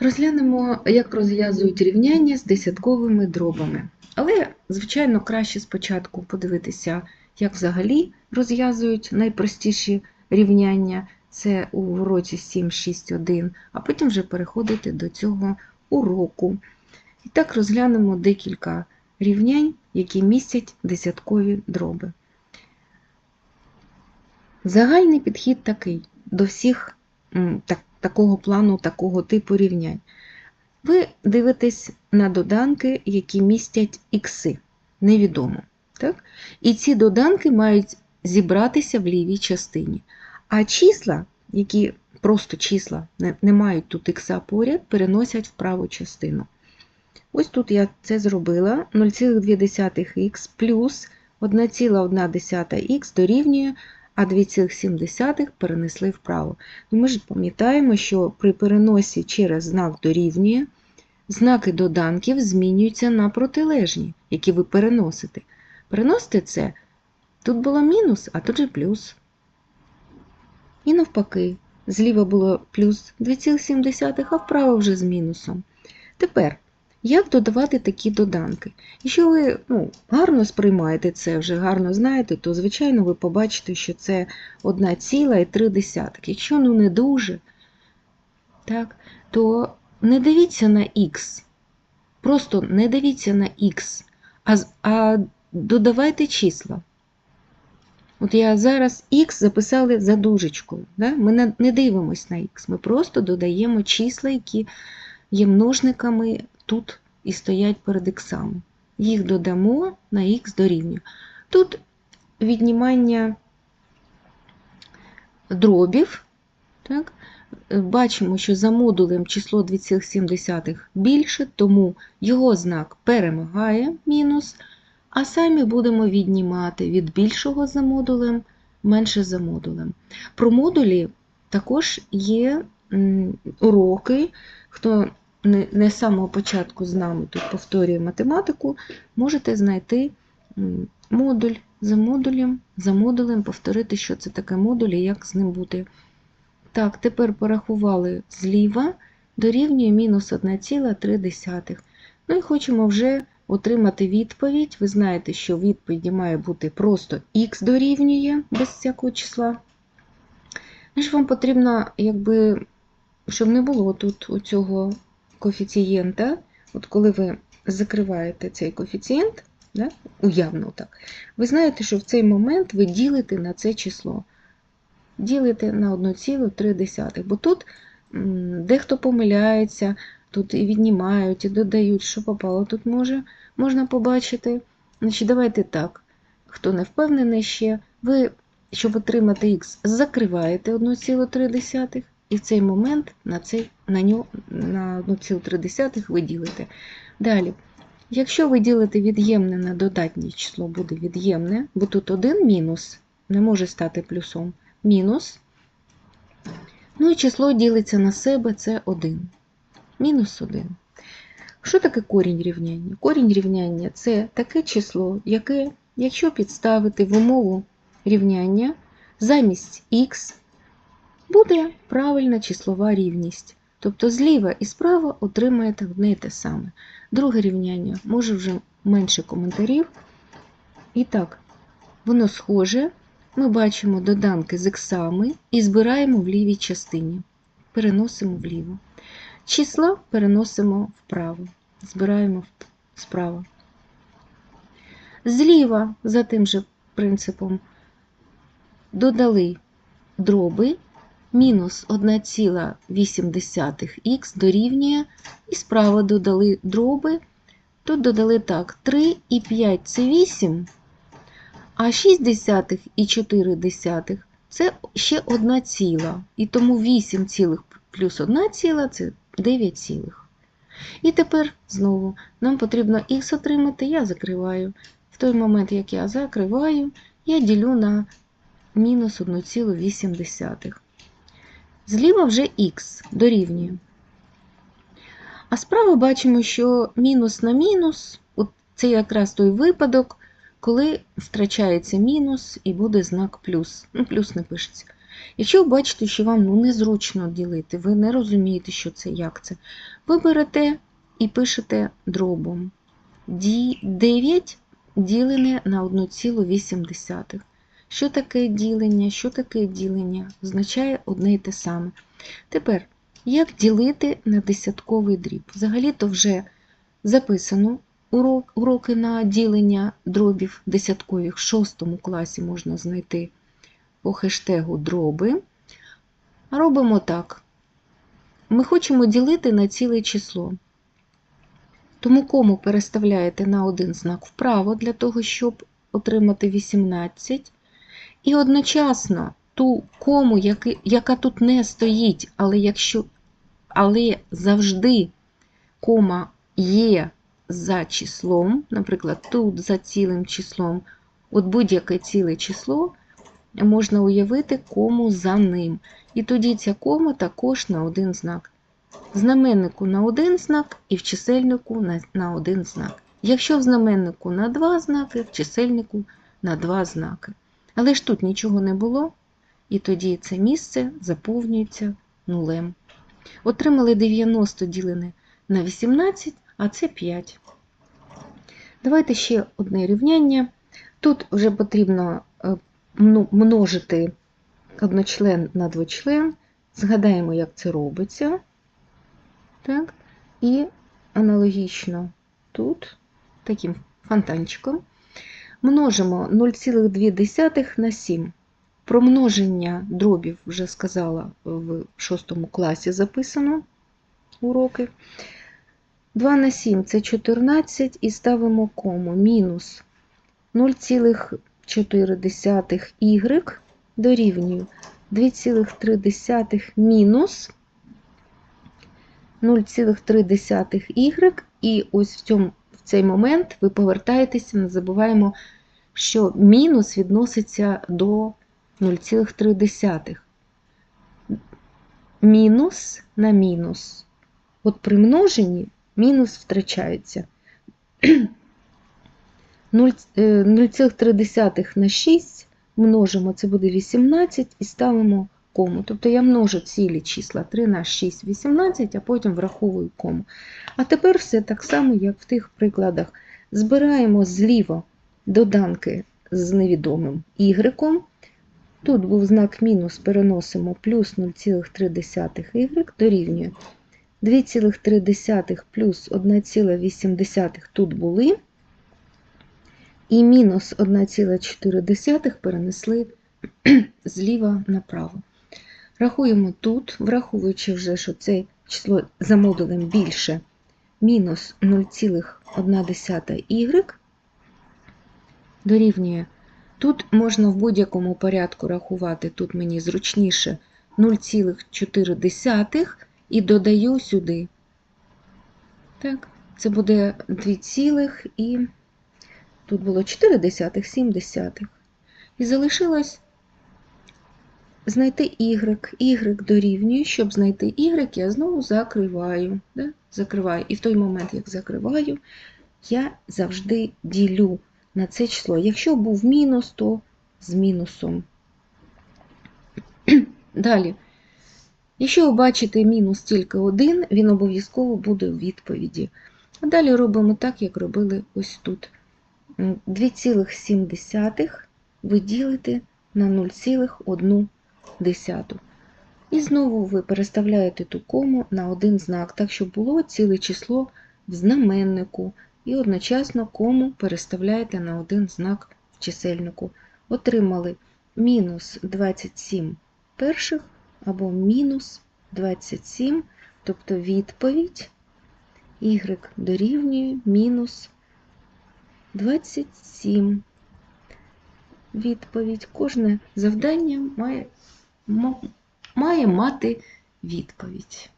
Розглянемо, як розв'язують рівняння з десятковими дробами. Але, звичайно, краще спочатку подивитися, як взагалі розв'язують найпростіші рівняння. Це у уроці 7.6.1, а потім вже переходити до цього уроку. І так розглянемо декілька рівнянь, які містять десяткові дроби. Загальний підхід такий до всіх так, такого плану, такого типу рівнянь. Ви дивитесь на доданки, які містять ікси, невідомо. Так? І ці доданки мають зібратися в лівій частині. А числа, які просто числа не, не мають тут ікса поряд, переносять в праву частину. Ось тут я це зробила 0,2х плюс 1,1х дорівнює, а 2,7 перенесли вправо. Ну, Ми ж пам'ятаємо, що при переносі через знак дорівнює, знаки доданків змінюються на протилежні, які ви переносите. Переносите це, тут було мінус, а тут же плюс. І навпаки, зліва було плюс 2,7, а вправо вже з мінусом. Тепер, як додавати такі доданки? Якщо ви ну, гарно сприймаєте це, вже гарно знаєте, то, звичайно, ви побачите, що це 1,3. Якщо ну не дуже, так, то не дивіться на х. Просто не дивіться на х, а, а додавайте числа. От я зараз х записали за дужечкою. Да? Ми не, дивимося на х, ми просто додаємо числа, які є множниками тут і стоять перед іксами. Їх додамо на х дорівнює. Тут віднімання дробів. Так? Бачимо, що за модулем число 2,7 більше, тому його знак перемагає мінус, а самі будемо віднімати від більшого за модулем менше за модулем. Про модулі також є уроки. Хто не з самого початку з нами тут повторює математику, можете знайти модуль за модулем, за модулем, повторити, що це таке модуль і як з ним бути. Так, тепер порахували зліва, дорівнює мінус 1,3. Ну і хочемо вже отримати відповідь. Ви знаєте, що відповіді має бути просто х дорівнює без всякого числа. Значить, вам потрібно, якби, щоб не було тут у цього коефіцієнта, от коли ви закриваєте цей коефіцієнт, да, уявно так, ви знаєте, що в цей момент ви ділите на це число. Ділите на 1,3, бо тут дехто помиляється, тут і віднімають, і додають, що попало, тут може, можна побачити. Значить, Давайте так, хто не впевнений ще, ви, щоб отримати х, закриваєте 1,3. І в цей момент на цей, на, нього, на 1,3 ви ділите. Далі, якщо ви ділите від'ємне на додатнє число, буде від'ємне, бо тут один мінус не може стати плюсом. Мінус. Ну і число ділиться на себе це 1. Мінус 1. Що таке корінь рівняння? Корінь рівняння це таке число, яке, якщо підставити в умову рівняння, замість х буде правильна числова рівність. Тобто зліва і справа отримаєте одне і те саме. Друге рівняння може вже менше коментарів. І так, воно схоже. Ми бачимо доданки з іксами і збираємо в лівій частині. Переносимо вліво. Числа переносимо вправо, збираємо справа. Зліва, за тим же принципом, додали дроби мінус 1,8х дорівнює, і справа додали дроби, тут додали так, 3 і 5 це 8, а 6 десятих і 4 десятих це ще 1 ціла. І тому 8 цілих плюс 1 ціла це 9 цілих. І тепер знову нам потрібно х отримати, я закриваю. В той момент, як я закриваю, я ділю на мінус 1,8. Зліва вже х дорівнює. А справа бачимо, що мінус на мінус це якраз той випадок, коли втрачається мінус і буде знак плюс. Ну, плюс не пишеться. Якщо ви бачите, що вам ну, незручно ділити, ви не розумієте, що це, як це, ви берете і пишете дробом. 9 ділене на 1,8. Що таке ділення? Що таке ділення? Означає одне і те саме. Тепер, як ділити на десятковий дріб? Взагалі-то вже записано урок, уроки на ділення дробів десяткових в 6 класі можна знайти по хештегу дроби. Робимо так. Ми хочемо ділити на ціле число. Тому кому переставляєте на один знак вправо для того, щоб отримати 18. І одночасно ту кому, яки- яка тут не стоїть, але, якщо, але завжди кома є за числом, наприклад, тут за цілим числом, от будь-яке ціле число можна уявити кому за ним. І тоді ця кома також на один знак. В знаменнику на один знак і в чисельнику на, на один знак. Якщо в знаменнику на два знаки, в чисельнику на два знаки. Але ж тут нічого не було, і тоді це місце заповнюється нулем. Отримали 90 ділене на 18, а це 5. Давайте ще одне рівняння. Тут вже потрібно е, множити одночлен на двочлен. Згадаємо, як це робиться. Так? І аналогічно тут, таким фонтанчиком, множимо 0,2 на 7. Про множення дробів вже сказала в 6 класі записано уроки. 2 на 7 це 14 і ставимо кому мінус 0,4 y дорівнює 2,3 мінус 0,3 y, і ось в, цьому, цей момент ви повертаєтеся, не забуваємо, що мінус відноситься до 0,3. Мінус на мінус. От при множенні мінус втрачається. 0, е, 0,3 на 6 множимо, це буде 18 і ставимо кому. Тобто я множу цілі числа 3 на 6, 18, а потім враховую кому. А тепер все так само, як в тих прикладах. Збираємо зліва доданки з невідомим y. Тут був знак мінус, переносимо плюс 0,3 y дорівнює 2,3 плюс 1,8 тут були. І мінус 1,4 перенесли зліва направо. Рахуємо тут, враховуючи вже, що це число за модулем більше мінус 0,1 y дорівнює. Тут можна в будь-якому порядку рахувати, тут мені зручніше 0,4 і додаю сюди. Так, це буде 2 цілих і тут було 4 десятих, 7 десятих. І залишилось знайти y. y дорівнює, щоб знайти y, я знову закриваю. Да? закриваю. І в той момент, як закриваю, я завжди ділю на це число. Якщо був мінус, то з мінусом. Далі. Якщо ви бачите мінус тільки один, він обов'язково буде у відповіді. А далі робимо так, як робили ось тут. 2,7 ви ділите на 0,1. І знову ви переставляєте ту кому на один знак, так, щоб було ціле число в знаменнику. І одночасно кому переставляєте на один знак в чисельнику. Отримали мінус 27 перших або мінус 27, тобто відповідь y дорівнює мінус 27. Відповідь. Кожне завдання має, має мати відповідь.